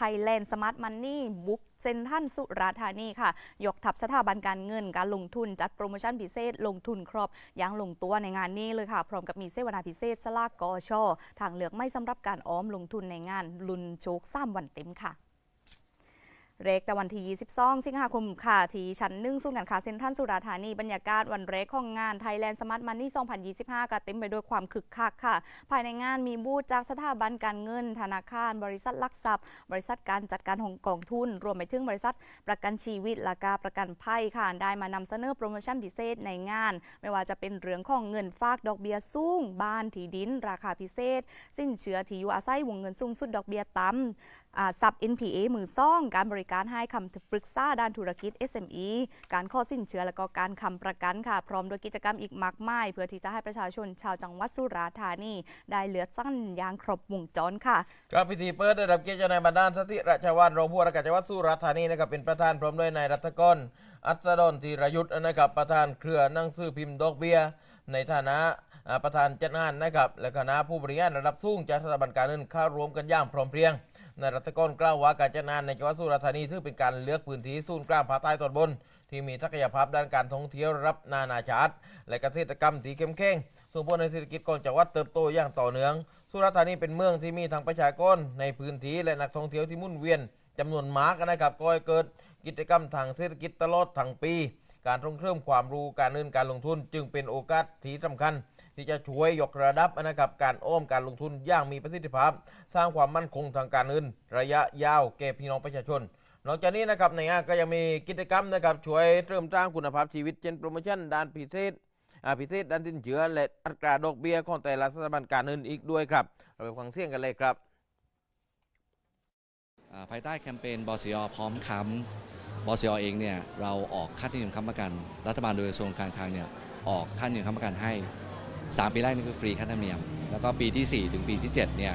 ไทยแลนด์สมาร์ทมันนี่บุ๊กเซนทันสุราธานีค่ะ ยกทับสถาบันการเงินการลงทุนจัดโปรโมชั่นพิเศษ ลงทุนครอบอยังลงตัวในงานนี้เลยค่ะ พร้อมกับมีเสวนาพิเศษสลากกอชอทางเลือกไม่สำหรับการออมลงทุนในงานลุนโชค3วันเต็มค่ะ เรกแต่วันที่22สิงหาคมค่ะที่ชั้นหนึ่งศูนย์การค้าเซ็นทรัลสุราธานีบรรยากาศวันเรกของงาน Thailand Smart Money 2025 ก็เต็มไปด้วยความคึกคักค่ะ ภายในงานมีบูธจากสถาบันการเงิน ธนาคาร บริษัทลักทรัพย์ บริษัทการจัดการของกองทุน รวมไปถึงบริษัทประกันชีวิตและกาประกันภัยค่ะได้มานำเสนอโปรโมชั่นพิเศษในงาน ไม่ว่าจะเป็นเรื่องของเงินฝากดอกเบี้ยสูงบ้านที่ดิน ราคาพิเศษ สิ้นเชื่อที่อยู่อาศัยวงเงินสูงสุดดอกเบี้ยต่ำอ่าซับ NPA มือซ่องการบริการให้คำปรึกษาด้านธุรกิจ SME การข้อสินเชื่อและก็การคำประกันค่ะ พร้อมด้วยกิจกรรมอีกมากมาย เพื่อที่จะให้ประชาชนชาวจังหวัดสุราษฎร์ธานี ได้เลือดสั้นย่างครบวงจรค่ะครับพิธีเปิดได้รับเกียรติจากนายบรรดาลสถิราชวัฒน์รองผู้ว่าราชการจังหวัดสุราษฎร์ธานีนะครับเป็นประธานพร้อมด้วยนายรัตกรอัศดรธีรยุทธ์นะครับประธานเครือนั่งสือพิมพ์ดอกเบี้ยในฐานะประธานจัดงานนะครับและคณะผู้บริหารระดับสูงจากสถาบันการเงินเข้ารวมกันอย่างพร้อมเพรียง นายรัตกรกล่าวว่าการจัดงานในจังหวัดสุราษฎร์ธานีถือเป็นการเลือกพื้นที่ศูนย์กลางภาคใต้ตอนบน ที่มีศักยภาพด้านการท่องเที่ยวรับนานาชาติ และเกษตรกรรมที่เข้มแข็งส่งผลให้เศรษฐกิจของจังหวัดเติบโตอย่างต่อเนื่อง สุราษฎร์ธานีเป็นเมืองที่มีทั้งประชากรในพื้นที่และนักท่องเที่ยวที่มุ่นเวียนจำนวนมากนะครับก็เกิดกิจกรรมทางเศรษฐกิจตลอดทั้งปี การส่งเสริมความรู้การเงินการลงทุน จึงเป็นโอกาสที่สำคัญ ที่จะช่วยยกระดับนะครับการอ้อมการลงทุนอย่างมีประสิทธิภาพ สร้างความมั่นคงทางการเงิน ระยะยาวแก่พี่น้องประชาชนนอกจากนี้นะครับในงานก็ยังมีกิจกรรมนะครับช่วยเริ่มสร้างคุณภาพชีวิตเช่นโปรโมชั่นด้านพิเศษอาพิเศษด้านสินเชื่อและอัตราดอกเบี้ยของแต่ละสถาบันการเงินอีกด้วยครับเราไปฟังเสียงกันเลยครับภายใต้แคมเปญบสยพร้อมค้ำ บสยเองเนี่ยเราออกค่าธรรมเนียมค้ำประกัน รัฐบาลโดยกระทรวงการคลังเนี่ยออกค่าธรรมเนียมค้ำประกันให้ 3 ปีแรกนี่คือฟรีค่าธรรมเนียม แล้วก็ปีที่ 4 ถึงปีที่7เนี่ย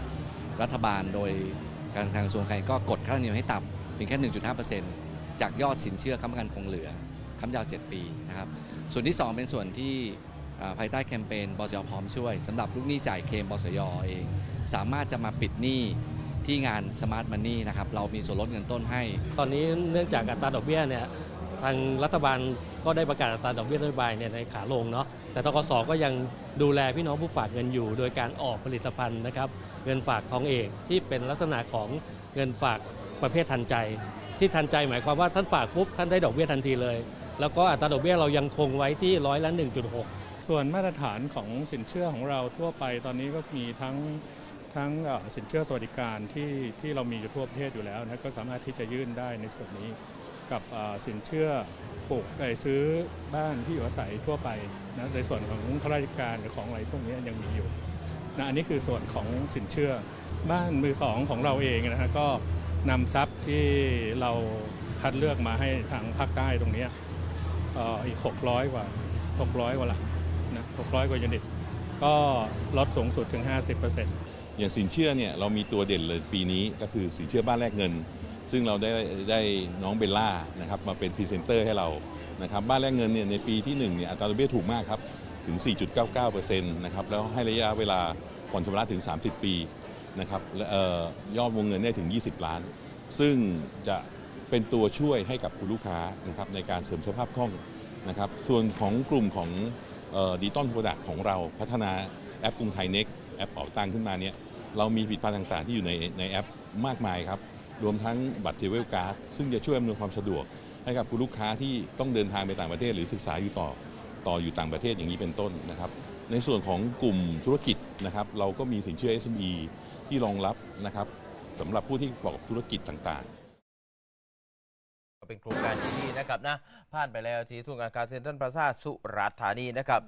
รัฐบาลโดยการทางกระทรวงการคลังก็กดค่าธรรมเนียมให้ต่ำเพียงแค่ 1.5%จากยอดสินเชื่อค้ำประกันคงเหลือค้ำยาว 7 ปีนะครับส่วนที่ 2 เป็นส่วนที่ภายใต้แคมเปญบสยพร้อมช่วยสำหรับลูกหนี้จ่ายเคมบสยเอง สามารถจะมาปิดหนี้ ที่งาน Smart Money นะครับเรามีส่วนลดเงินต้นให้ ตอนนี้เนื่องจากอัตราดอกเบี้ยเนี่ยทางรัฐบาลก็ได้ประกาศอัตราดอกเบี้ยนโยบายเนี่ยในขาลงเนาะแต่ทกสก็ยังดูแลพี่น้องผู้ฝากเงินอยู่ โดยการออกผลิตภัณฑ์นะครับเงินฝากทองเอกที่เป็นลักษณะของเงินฝากประเภททันใจ ที่ทันใจหมายความว่าท่านฝากปุ๊บท่านได้ดอกเบี้ยทันทีเลย แล้วก็อัตราดอกเบี้ยเรายังคงไว้ที่ร้อยละ1.6ส่วนมาตรฐานของสินเชื่อของเราทั่วไปตอนนี้ก็มีทั้ง ทั้งสินเชื่อสวัสดิการที่ที่เรามีอยู่ทั่วประเทศอยู่แล้วนะก็สามารถที่จะยื่นได้ในส่วนนี้กับสินเชื่อปลูกซื้อบ้านที่อยู่อาศัยทั่วไปนะในส่วนของข้าราชการหรือของอะไรพวกนี้ยังมีอยู่นะอันนี้คือส่วนของสินเชื่อบ้านมือสองของเราเองนะฮะก็นำทรัพย์ที่เราคัดเลือกมาให้ทางภาคใต้ตรงนี้อ่ออีก 600 กว่า 600 กว่าหลังนะ600 กว่ายูนิต ก็ลดสูงสุดถึง 50% อย่างสินเชื่อเนี่ยเรามีตัวเด่นเลยปีนี้ก็คือสินเชื่อบ้านแรกเงิน ซึ่งเราได้ได้น้องเบลล่านะครับมาเป็นพรีเซนเตอร์ให้เรานะครับบ้านแรกเงินเนี่ยในปีที่1เนี่ยอัตราดอกเบี้ยถูกมากครับถึง 4.99%นะครับแล้วให้ระยะเวลาผ่อนชำระถึง 30 ปีนะครับและออยอดวงเงินได้ถึง 20 ล้าน ซึ่งจะเป็นตัวช่วยให้กับคุณลูกค้านะครับในการเสริมสภาพคล่องนะครับส่วนของกลุ่มของดิจิตอลโปรดักต์ของเราพัฒนาแอปกรุงไทยเน็กแอปเป๋าตังขึ้นมาเนี่ย เรามีผลิตภัณฑ์ต่างๆ ที่อยู่ในในแอปมากมายครับ รวมทั้งบัตรเทเวลการ์ดซึ่งจะช่วยอำนวยความสะดวก ให้กับคุณลูกค้าที่ต้องเดินทางไปต่างประเทศ หรือศึกษาอยู่ต่อต่ออยู่ต่างประเทศอย่างนี้เป็นต้นนะครับ ในส่วนของกลุ่มธุรกิจนะครับ เราก็มีสินเชื่อ SME ที่รองรับนะครับสำหรับผู้ที่ประกอบธุรกิจต่างๆ เป็นโครงการที่ดีนะครับนะผ่านไปแล้วที่ศูนย์การค้าเซ็นทรัลพลาซ่าสุราษฎร์ธานีนะครับ